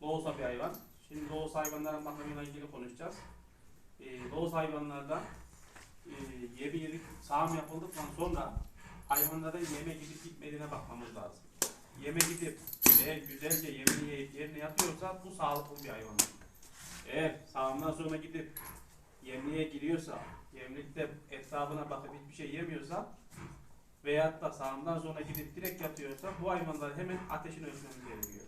Doğusa bir hayvan. Şimdi doğus hayvanların bakımıyla ilgili konuşacağız. Ee, doğus hayvanlarda e, yemi yedik, sağım yapıldıktan sonra hayvanların yeme gidip gitmediğine bakmamız lazım. Yeme gidip eğer güzelce yemini yiyip yerine yatıyorsa bu sağlıklı bir hayvan. Eğer sağımdan sonra gidip yemliğe giriyorsa, yemlikte etrafına bakıp hiçbir şey yemiyorsa veyahut da sağımdan sonra gidip direkt yatıyorsa bu hayvanların hemen ateşini ölçmemiz gerekiyor.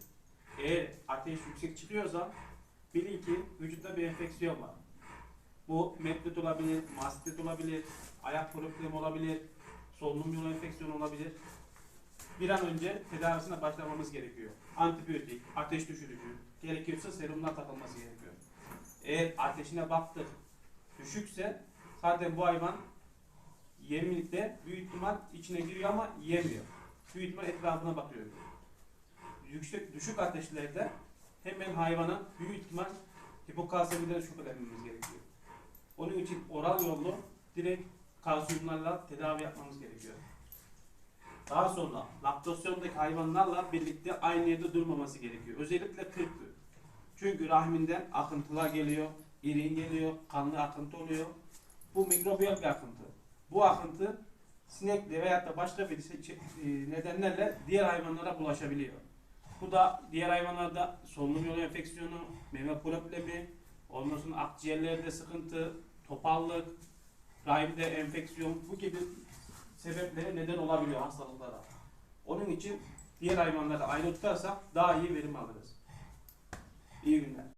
Eğer ateş yüksek çıkıyorsa bilin ki vücutta bir enfeksiyon var. Bu metrit olabilir, mastit olabilir, ayak problemi olabilir, solunum yolu enfeksiyonu olabilir. Bir an önce tedavisine başlamamız gerekiyor. Antibiyotik, ateş düşürücü, gerekiyorsa serumlar takılması gerekiyor. Eğer ateşine baktık, düşükse zaten bu hayvan yemlikte büyük ihtimal içine giriyor ama yemiyor. Büyük ihtimal etrafına bakıyor. Yüksek, düşük ateşlerde hemen hayvana büyük ihtimal hipokalsemiden şüphelenmemiz gerekiyor. Onun için oral yollu direkt kalsiyumlarla tedavi yapmamız gerekiyor. Daha sonra laktasyondaki hayvanlarla birlikte aynı yerde durmaması gerekiyor. Özellikle 40 gün. Çünkü rahminden akıntılar geliyor, irin geliyor, kanlı akıntı oluyor. Bu mikrobiyal bir akıntı. Bu akıntı sinekle veyahut da başka bir se- e, nedenlerle diğer hayvanlara bulaşabiliyor. Bu da diğer hayvanlarda solunum yolu enfeksiyonu, meme problemi, ondan sonra akciğerlerde sıkıntı, topallık, rahimde enfeksiyon bu gibi sebeplere neden olabiliyor hastalıklara. Onun için diğer hayvanları ayrı tutarsak daha iyi verim alırız. İyi günler.